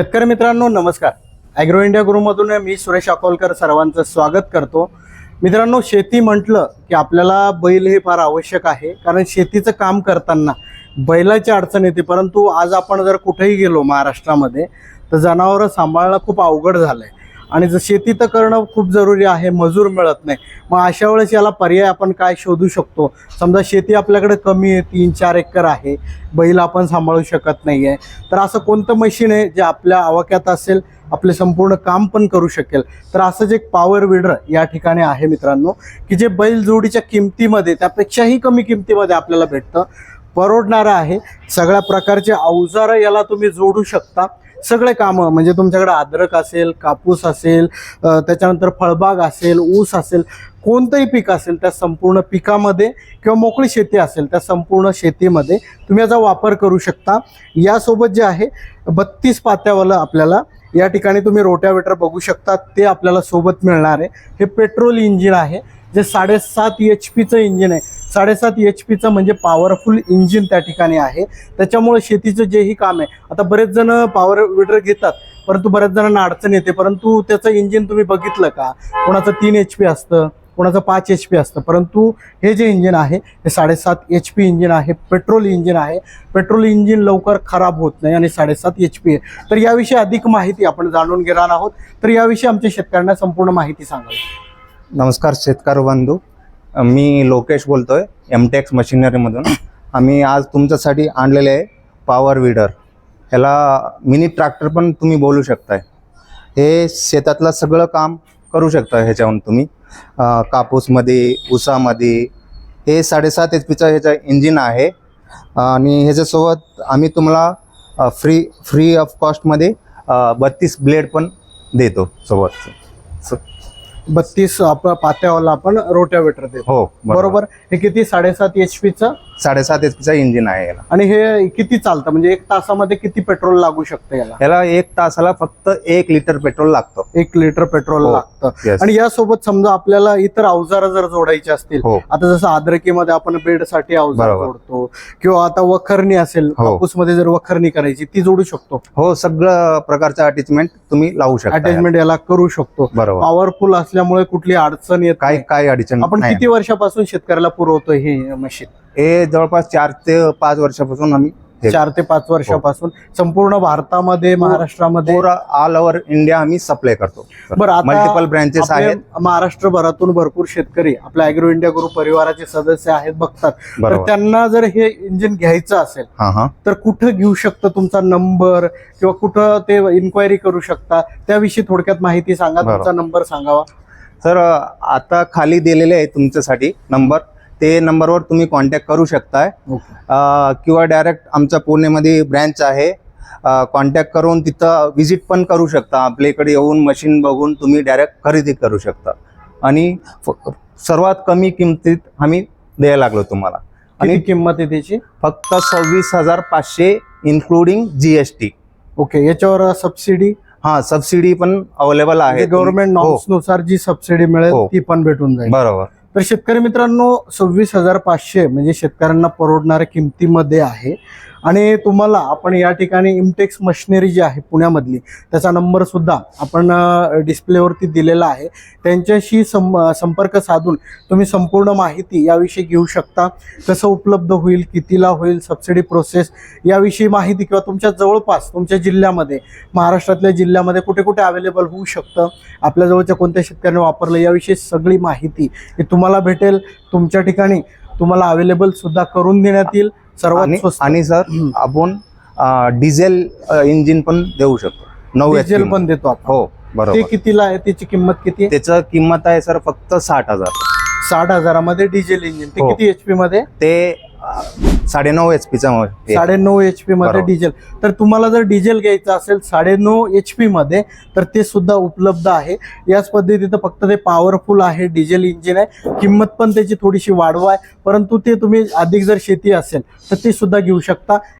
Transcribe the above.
शेतकरी मित्रांनो नमस्कार. ॲग्रो इंडिया गुरुमधून मी सुरेश अकोलकर सर्वांचं स्वागत करतो. मित्रांनो शेती म्हटलं की आपल्याला बैल हे फार आवश्यक आहे. कारण शेतीचं काम करताना बैलाची अडचण येते. परंतु आज आपण जर कुठेही गेलो महाराष्ट्रामध्ये तर जनावरं सांभाळणं खूप अवघड झालं आहे आणि जर शेती तर करणं खूप जरुरी आहे मजूर मिळत नाही. मग अशा वेळेस याला पर्याय आपण काय शोधू शकतो? समजा शेती आपल्याकडे कमी आहे तीन चार एकर आहे बैल आपण सांभाळू शकत नाही आहे तर असं कोणतं मशीन आहे जे आपल्या आवाक्यात असेल आपले संपूर्ण काम पण करू शकेल? तर असंच एक पॉवर विडर या ठिकाणी आहे मित्रांनो की जे बैल जोडीच्या किमतीमध्ये त्यापेक्षाही कमी किमतीमध्ये आपल्याला भेटतं. परवडणारं आहे. सगळ्या प्रकारचे अवजारं याला तुम्ही जोडू शकता. सगळे कामं म्हणजे तुमच्याकडे अद्रक असेल कापूस असेल त्याच्यानंतर फळबाग असेल ऊस असेल कोणतंही पीक असेल त्या संपूर्ण पिकामध्ये किंवा मोकळी शेती असेल त्या संपूर्ण शेतीमध्ये तुम्ही याचा वापर करू शकता. यासोबत जे आहे बत्तीस पात्यावालं आपल्याला या ठिकाणी तुम्ही रोट्यावेटर बघू शकता. ते आपल्याला सोबत मिळणार आहे. हे पेट्रोल इंजिन आहे जे साडेसात एच पीचं इंजिन आहे. साडेसात एच पीचं म्हणजे पॉवरफुल इंजिन त्या ठिकाणी आहे. त्याच्यामुळे शेतीचं जेही काम आहे आता बरेच जण पॉवर विडर घेतात परंतु बऱ्याच जणांना अडचण येते. परंतु त्याचं इंजिन तुम्ही बघितलं का? कोणाचं तीन एच पी असतं कोणाचं पाच एच पी असतं. परंतु हे जे इंजिन आहे हे साडेसात एच पी इंजिन आहे पेट्रोल इंजिन आहे. पेट्रोल इंजिन लवकर खराब होत नाही आणि साडेसात एच पी आहे. तर याविषयी अधिक माहिती आपण जाणून घेणार आहोत. तर याविषयी आमच्या शेतकऱ्यांना संपूर्ण माहिती सांगावी नमस्कार शेतकरी बंधू. मी लोकेश बोलतोय एमटेक्स मशिनरीमधून. आम्ही आज तुमच्यासाठी आणलेले आहे पॉवर विडर ह्याला मिनी ट्रॅक्टर पण तुम्ही बोलू शकताय. हे शेतातलं सगळं काम करू शकता ह्याच्याहून तुम्ही. कापूसमध्ये ऊसामध्ये हे साडेसात एच पीचं ह्याचं इंजिन आहे. आणि ह्याच्यासोबत आम्ही तुम्हाला फ्री फ्री ऑफ कॉस्टमध्ये बत्तीस ब्लेड पण देतो सोबत. सो बत्तीस आपण पात्यावाला आपण रोट्यावेटर देतो. हो बरोबर. हे किती? साडेसात एच पीचं साडेसात एच पीचा इंजिन आहे याला आणि हे किती चालतं म्हणजे एक तासामध्ये किती पेट्रोल लागू शकतं याला याला एक तासाला फक्त एक लिटर पेट्रोल लागतं एक लिटर पेट्रोल हो. लागतं Yes. आणि यासोबत समजा आपल्याला इतर अवजार जर जोडायचे असतील हो आता जसं आद्रकीमध्ये आपण बेडसाठी अवजार बरोबर. जोडतो किंवा आता वखरणी असेल हो. कापूसमध्ये जर वखरणी करायची ती जोडू शकतो हो सगळं प्रकारचं अटॅचमेंट तुम्ही लावू शकता याला. अटॅचमेंट याला करू शकतो बरोबर पॉवरफुल असल्यामुळे कुठली अडचण येत काय नाही. काय अडचण आपण नाही. किती वर्षापासून शेतकऱ्याला पुरवतो हे मशीन हे जवळपास चार ते पाच वर्षापासून आम्ही हे- चार ते पाच वर्षापासून संपूर्ण भारतामध्ये महाराष्ट्रामध्ये ऑल ओव्हर इंडिया आम्ही सप्लाय करतो. बरं आता मल्टिपल ब्रँचेस आपले आहेत. महाराष्ट्रभरातून भरपूर शेतकरी आपल्या अॅग्रो इंडिया ग्रुप परिवाराचे सदस्य आहेत बघतात. तर बरोबर. त्यांना जर हे इंजिन घ्यायचं असेल हा हा. तर कुठं घेऊ शकतं तुमचा नंबर किंवा कुठं ते इन्क्वायरी करू शकता? त्याविषयी थोडक्यात माहिती सांगा बरोबर. तुमचा नंबर सांगावा. तर आता खाली दिलेले आहे तुमच्यासाठी नंबर ते नंबरवर तुम्ही कॉन्टॅक्ट करू शकताय. किंवा डायरेक्ट आमच्या पुणेमध्ये ब्रँच आहे. कॉन्टॅक्ट करून तिथं व्हिजिट पण करू शकता. आपल्या इकडे येऊन मशीन बघून तुम्ही डायरेक्ट खरेदी करू शकता. आणि सर्वात कमी किमतीत आम्ही द्यायला लागलो तुम्हाला. आणि किंमत आहे त्याची? फक्त सव्वीस हजार पाचशे इन्क्लुडिंग जीएसटी ओके याच्यावर सबसिडी हा सबसिडी पण अवेलेबल आहे. गव्हर्नमेंट हो, नॉर्म्सनुसार जी सबसिडी मिळेल हो. ती पण भेटून जाईल. बरोबर. तर शेतकरी मित्रांनो सव्वीस हजार पाचशे म्हणजे शेतकऱ्यांना परवडणाऱ्या किमतीमध्ये आहे. आणि तुम्हाला आपण या ठिकाणी इमटेक्स मशिनरी जी आहे पुण्यामधली त्याचा नंबर सुद्धा आपण डिस्प्लेवरती दिलेला आहे. त्यांच्याशी सं संपर्क साधून तुम्ही संपूर्ण माहिती याविषयी घेऊ शकता. कसं उपलब्ध होईल कितीला होईल सबसिडी प्रोसेस याविषयी माहिती किंवा तुमच्या जवळपास तुमच्या जिल्ह्यामध्ये महाराष्ट्रातल्या जिल्ह्यामध्ये कुठे कुठे अवेलेबल होऊ शकतं आपल्या जवळच्या कोणत्या शेतकऱ्याने वापरलं याविषयी सगळी माहिती ही तुम्हाला भेटेल. तुमच्या ठिकाणी तुम्हाला अवेलेबल सुद्धा करून देण्यात येईल. सर्वात आणि सर. आपण डिझेल इंजिन पण देऊ शकतो. नऊ डिझेल पण देतो आपण. हो ते बरोबर कितीला आहे? त्याची किंमत किती त्याचं किंमत आहे सर फक्त साठ हजार. साठ हजारामध्ये डिझेल इंजिन. ते हो. किती एचपी मध्ये? ते साडेनऊ एच पीचा साडेनऊ एच पी मध्ये. डिझेल तर तुम्हाला जर डिझेल घ्यायचं असेल साडेनऊ एच पी मध्ये तर ते सुद्धा उपलब्ध आहे. याच पद्धतीचं फक्त ते पॉवरफुल आहे डिझेल इंजिन आहे. किंमत पण त्याची थोडीशी वाढवा आहे. परंतु ते तुम्ही अधिक जर शेती असेल तर ते सुद्धा घेऊ शकता.